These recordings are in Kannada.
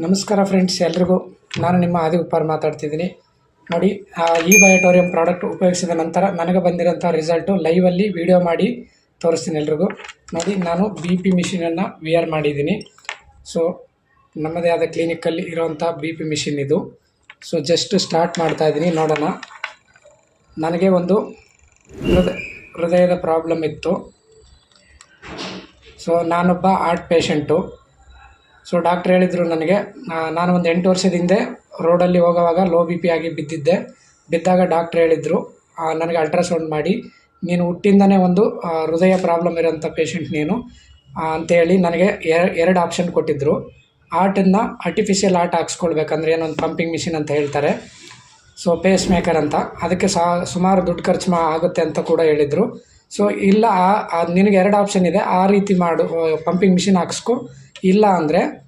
ನಮಸ್ಕಾರ ಫ್ರೆಂಡ್ಸ್ ಎಲ್ರಿಗೂ. ನಾನು ನಿಮ್ಮ ಆದಿ ಉಪ್ಪಾರ್ ಮಾತಾಡ್ತಿದ್ದೀನಿ. ನೋಡಿ ಈ ಬಯೋಟೋರಿಯಂ ಪ್ರಾಡಕ್ಟ್ ಉಪಯೋಗಿಸಿದ ನಂತರ ನನಗೆ ಬಂದಿರೋಂಥ ರಿಸಲ್ಟು ಲೈವಲ್ಲಿ ವಿಡಿಯೋ ಮಾಡಿ ತೋರಿಸ್ತೀನಿ ಎಲ್ರಿಗೂ. ನೋಡಿ, ನಾನು ಬಿ ಪಿ ಮಿಷಿನನ್ನು ವಿಯರ್ ಮಾಡಿದ್ದೀನಿ. ಸೊ ನಮ್ಮದೇ ಆದ ಕ್ಲಿನಿಕ್ಕಲ್ಲಿ ಇರೋವಂಥ ಬಿ ಪಿ ಮಿಷಿನ್ ಇದು. ಸೊ ಜಸ್ಟ್ ಸ್ಟಾರ್ಟ್ ಮಾಡ್ತಾ ಇದ್ದೀನಿ, ನೋಡೋಣ. ನನಗೆ ಒಂದು ಹೃದಯ ಹೃದಯದ ಪ್ರಾಬ್ಲಮ್ ಇತ್ತು. ಸೊ ನಾನೊಬ್ಬ ಹಾರ್ಟ್ ಪೇಷಂಟು ಸೊ ಡಾಕ್ಟ್ರ್ ಹೇಳಿದರು ನನಗೆ ನಾನು ಒಂದು ಎಂಟು ವರ್ಷದ ಹಿಂದೆ ರೋಡಲ್ಲಿ ಹೋಗೋವಾಗ ಲೋ ಬಿ ಪಿ ಆಗಿ ಬಿದ್ದಿದ್ದೆ. ಬಿದ್ದಾಗ ಡಾಕ್ಟ್ರ್ ಹೇಳಿದರು ನನಗೆ ಅಲ್ಟ್ರಾಸೌಂಡ್ ಮಾಡಿ, ನೀನು ಹುಟ್ಟಿಂದನೇ ಒಂದು ಹೃದಯ ಪ್ರಾಬ್ಲಮ್ ಇರೋಂಥ ಪೇಷಂಟ್ ನೀನು ಅಂತೇಳಿ ನನಗೆ ಎರಡು ಆಪ್ಷನ್ ಕೊಟ್ಟಿದ್ದರು ಆರ್ಟನ್ನು ಆರ್ಟಿಫಿಷಿಯಲ್ ಆರ್ಟ್ ಹಾಕ್ಸ್ಕೊಳ್ಬೇಕಂದ್ರೆ ಏನೊಂದು ಪಂಪಿಂಗ್ ಮಿಷಿನ್ ಅಂತ ಹೇಳ್ತಾರೆ. ಸೊ ಪೇಸ್ ಮೇಕರ್ ಅಂತ. ಅದಕ್ಕೆ ಸಾ, ಸುಮಾರು ದುಡ್ಡು ಖರ್ಚು ಮಾ, ಆಗುತ್ತೆ ಅಂತ ಕೂಡ ಹೇಳಿದರು. ಸೊ ಇಲ್ಲ ನಿನಗೆ ಎರಡು ಆಪ್ಷನ್ ಇದೆ. ಆ ರೀತಿ ಮಾಡು ಪಂಪಿಂಗ್ ಮಿಷಿನ್ ಹಾಕ್ಸ್ಕೊ. ಇಲ್ಲ ಅಂದರೆ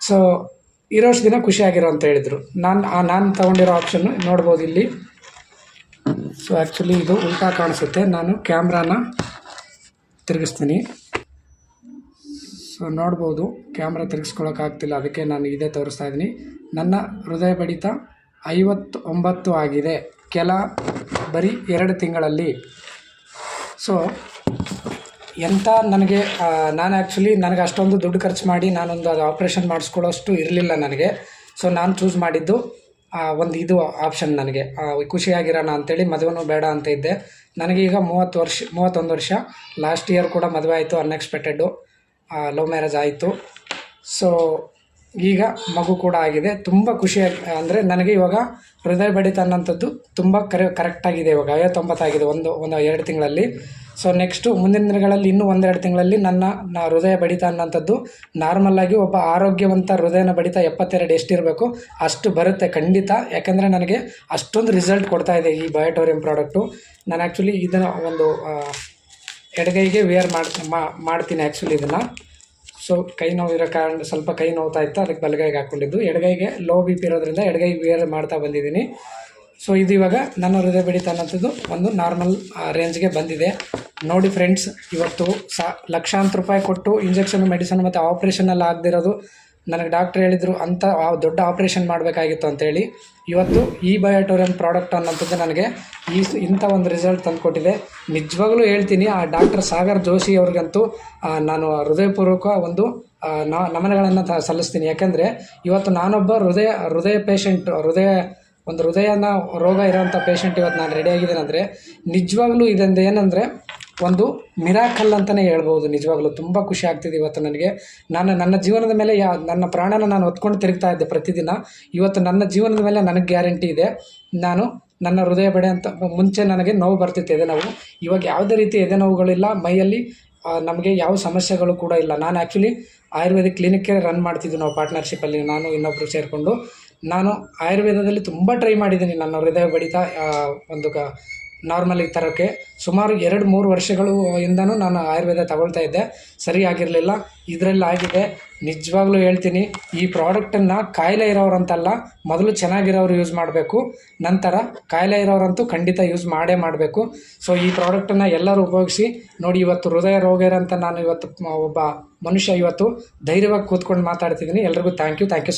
ಸೊ ಇರೋಷ್ಟು ದಿನ ಖುಷಿಯಾಗಿರೋ ಅಂತ ಹೇಳಿದರು. ನಾನು, ಆ, ನಾನು ತೊಗೊಂಡಿರೋ ಆಪ್ಷನ್ನು ನೋಡ್ಬೋದು ಇಲ್ಲಿ. ಸೊ ಆ್ಯಕ್ಚುಲಿ ಇದು ಉಲ್ಟಾ ಕಾಣಿಸುತ್ತೆ. ನಾನು ಕ್ಯಾಮ್ರಾನ ತಿರುಗಿಸ್ತೀನಿ. ಸೊ ನೋಡ್ಬೋದು, ಕ್ಯಾಮ್ರಾ ತಿರುಗಿಸ್ಕೊಳೋಕ್ಕಾಗ್ತಿಲ್ಲ ಅದಕ್ಕೆ ನಾನು ಇದೇ ತೋರಿಸ್ತಾ ಇದ್ದೀನಿ. ನನ್ನ ಹೃದಯ ಬಡಿತ ಐವತ್ತು ಒಂಬತ್ತು ಆಗಿದೆ. ಕೆಲ, ಬರೀ ಎರಡು ತಿಂಗಳಲ್ಲಿ. ಸೊ ಎಂಥ ನನಗೆ ನಾನು ಆ್ಯಕ್ಚುಲಿ ನನಗೆ ಅಷ್ಟೊಂದು ದುಡ್ಡು ಖರ್ಚು ಮಾಡಿ ನಾನೊಂದು ಅದು ಆಪ್ರೇಷನ್ ಮಾಡಿಸ್ಕೊಳ್ಳೋಷ್ಟು ಇರಲಿಲ್ಲ ನನಗೆ. ಸೊ ನಾನು ಚೂಸ್ ಮಾಡಿದ್ದು ಒಂದು ಇದು ಆಪ್ಷನ್ ನನಗೆ. ಖುಷಿಯಾಗಿರೋಣ ಅಂತೇಳಿ ಮದುವೆನೂ ಬೇಡ ಅಂತ ಇದ್ದೆ. ನನಗೀಗ ಮೂವತ್ತು ವರ್ಷ, ಮೂವತ್ತೊಂದು ವರ್ಷ. ಲಾಸ್ಟ್ ಇಯರ್ ಕೂಡ ಮದುವೆ ಆಯಿತು ಅನ್ಎಕ್ಸ್ಪೆಕ್ಟೆಡ್ಡು ಲವ್ ಮ್ಯಾರೇಜ್ ಆಯಿತು. ಸೊ ಈಗ ಮಗು ಕೂಡ ಆಗಿದೆ. ತುಂಬ ಖುಷಿಯಾಗಿ ಅಂದರೆ ನನಗೆ ಇವಾಗ ಹೃದಯ ಬಡಿತ ಅನ್ನೋಂಥದ್ದು ತುಂಬ ಕರೆ ಕರೆಕ್ಟಾಗಿದೆ ಇವಾಗ. ಐವತ್ತೊಂಬತ್ತಾಗಿದೆ ಒಂದು ಒಂದು ಎರಡು ತಿಂಗಳಲ್ಲಿ. ಸೊ ನೆಕ್ಸ್ಟು ಮುಂದಿನ ದಿನಗಳಲ್ಲಿ ಇನ್ನೂ ಒಂದೆರಡು ತಿಂಗಳಲ್ಲಿ ನನ್ನ, ನಾ ಹೃದಯ ಬಡಿತ ಅನ್ನೋಂಥದ್ದು ನಾರ್ಮಲ್ಲಾಗಿ ಒಬ್ಬ ಆರೋಗ್ಯವಂತ ಹೃದಯನ ಬಡಿತ ಎಪ್ಪತ್ತೆರಡು ಎಷ್ಟಿರಬೇಕು, ಅಷ್ಟು ಬರುತ್ತೆ ಖಂಡಿತ. ಯಾಕಂದರೆ ನನಗೆ ಅಷ್ಟೊಂದು ರಿಸಲ್ಟ್ ಕೊಡ್ತಾ ಇದೆ ಈ ಬಯೋಟೋರಿಯಂ ಪ್ರಾಡಕ್ಟು ನಾನು ಆ್ಯಕ್ಚುಲಿ ಇದನ್ನು ಒಂದು ಎಡಗೈಗೆ ವೇರ್ ಮಾಡಿ ಮಾಡ್ತೀನಿ ಆ್ಯಕ್ಚುಲಿ ಇದನ್ನು. ಸೊ ಕೈ ನೋವಿರೋ ಕಾರಣ ಸ್ವಲ್ಪ ಕೈ ನೋವ್ತಾ ಇತ್ತು, ಅದಕ್ಕೆ ಬಲಗೈಗೆ ಹಾಕ್ಕೊಂಡಿದ್ದು. ಎಡಗೈಗೆ ಲೋ ಬಿ ಪಿ ಇರೋದ್ರಿಂದ ಎಡಗೈಗೆ ವೇರ್ ಮಾಡ್ತಾ ಬಂದಿದ್ದೀನಿ. ಸೊ ಇದು ಇವಾಗ ನನ್ನ ಹೃದಯ ಬಡಿತ ಅನ್ನೋಂಥದ್ದು ಒಂದು ನಾರ್ಮಲ್ ರೇಂಜ್ಗೆ ಬಂದಿದೆ. ನೋಡಿ ಫ್ರೆಂಡ್ಸ್ ಇವತ್ತು ಸಾ, ಲಕ್ಷಾಂತರ ರೂಪಾಯಿ ಕೊಟ್ಟು ಇಂಜೆಕ್ಷನ್ ಮೆಡಿಸನ್ ಮತ್ತು ಆಪ್ರೇಷನಲ್ಲಿ ಆಗದಿರೋದು. ನನಗೆ ಡಾಕ್ಟ್ರ್ ಹೇಳಿದರು ಅಂಥ ದೊಡ್ಡ ಆಪ್ರೇಷನ್ ಮಾಡಬೇಕಾಗಿತ್ತು ಅಂತೇಳಿ ಇವತ್ತು ಈ ಬಯೋಟೋರಿಯಂ ಪ್ರಾಡಕ್ಟ್ ಅನ್ನೋಂಥದ್ದು ನನಗೆ ಈ ಇಂಥ ಒಂದು ರಿಸಲ್ಟ್ ತಂದುಕೊಟ್ಟಿದೆ. ನಿಜವಾಗ್ಲೂ ಹೇಳ್ತೀನಿ, ಆ ಡಾಕ್ಟರ್ ಸಾಗರ್ ಜೋಶಿ ಅವ್ರಿಗಂತೂ ನಾನು ಹೃದಯಪೂರ್ವಕ ಒಂದು ನಮನಗಳನ್ನು ಸಲ್ಲಿಸ್ತೀನಿ. ಯಾಕೆಂದರೆ ಇವತ್ತು ನಾನೊಬ್ಬ ಹೃದಯ ಹೃದಯ ಪೇಷಂಟ್ ಹೃದಯ, ಒಂದು ಹೃದಯನ ರೋಗ ಇರೋವಂಥ ಪೇಷಂಟ್ ಇವತ್ತು ನಾನು ರೆಡಿ ಆಗಿದ್ದೇನೆ ಅಂದರೆ ನಿಜವಾಗ್ಲೂ ಇದೊಂದು ಏನಂದರೆ ಒಂದು ಮಿರಾಕಲ್ ಅಂತಲೇ ಹೇಳ್ಬೋದು. ನಿಜವಾಗ್ಲೂ ತುಂಬ ಖುಷಿ ಆಗ್ತಿದೆ ಇವತ್ತು ನನಗೆ. ನಾನು ನನ್ನ ಜೀವನದ ಮೇಲೆ ಯಾ, ನನ್ನ ಪ್ರಾಣನ ನಾನು ಹೊತ್ಕೊಂಡು ತಿರುಗ್ತಾ ಇದ್ದೆ ಪ್ರತಿದಿನ. ಇವತ್ತು ನನ್ನ ಜೀವನದ ಮೇಲೆ ನನಗೆ ಗ್ಯಾರಂಟಿ ಇದೆ. ನಾನು ನನ್ನ ಹೃದಯ ಬಡೆ ಅಂತ ಮುಂಚೆ ನನಗೆ ನೋವು ಬರ್ತಿತ್ತು ಎದೆ ನೋವು. ಇವಾಗ ಯಾವುದೇ ರೀತಿ ಎದೆ ನೋವುಗಳಿಲ್ಲ. ಮೈಯಲ್ಲಿ ನಮಗೆ ಯಾವ ಸಮಸ್ಯೆಗಳು ಕೂಡ ಇಲ್ಲ. ನಾನು ಆ್ಯಕ್ಚುಲಿ ಆಯುರ್ವೇದಿಕ್ ಕ್ಲಿನಿಕ್ಗೆ ರನ್ ಮಾಡ್ತಿದ್ವಿ ನಾವು ಪಾರ್ಟ್ನರ್ಶಿಪ್ಪಲ್ಲಿ ನಾನು ಇನ್ನೊಬ್ಬರು ಸೇರಿಕೊಂಡು. ನಾನು ಆಯುರ್ವೇದದಲ್ಲಿ ತುಂಬ ಟ್ರೈ ಮಾಡಿದ್ದೀನಿ. ನನ್ನ ಹೃದಯ ಬಡಿತ ಒಂದು ಕ ನಾರ್ಮಲಿಗೆ ತರೋಕ್ಕೆ. ಸುಮಾರು ಎರಡು ಮೂರು ವರ್ಷಗಳು ಇಂದನೂ ನಾನು ಆಯುರ್ವೇದ ತಗೊಳ್ತಾ ಇದ್ದೆ. ಸರಿ ಆಗಿರಲಿಲ್ಲ. ಇದರಲ್ಲಿ ಆಗಿದೆ. ನಿಜವಾಗ್ಲೂ ಹೇಳ್ತೀನಿ, ಈ ಪ್ರಾಡಕ್ಟನ್ನು ಕಾಯಿಲೆ ಇರೋರಂತಲ್ಲ ಮೊದಲು ಚೆನ್ನಾಗಿರೋರು ಯೂಸ್ ಮಾಡಬೇಕು, ನಂತರ ಕಾಯಿಲೆ ಇರೋರಂತೂ ಖಂಡಿತ ಯೂಸ್ ಮಾಡೇ ಮಾಡಬೇಕು. ಸೊ, ಈ ಪ್ರಾಡಕ್ಟನ್ನು ಎಲ್ಲರೂ ಉಪಯೋಗಿಸಿ, ನೋಡಿ, ಇವತ್ತು ಹೃದಯ ರೋಗ ಇರೋಂಥ ನಾನು ಇವತ್ತು ಒಬ್ಬ ಮನುಷ್ಯ ಇವತ್ತು ಧೈರ್ಯವಾಗಿ ಕೂತ್ಕೊಂಡು ಮಾತಾಡ್ತಿದ್ದೀನಿ. ಎಲ್ರಿಗೂ ಥ್ಯಾಂಕ್ ಯು ಥ್ಯಾಂಕ್ ಯು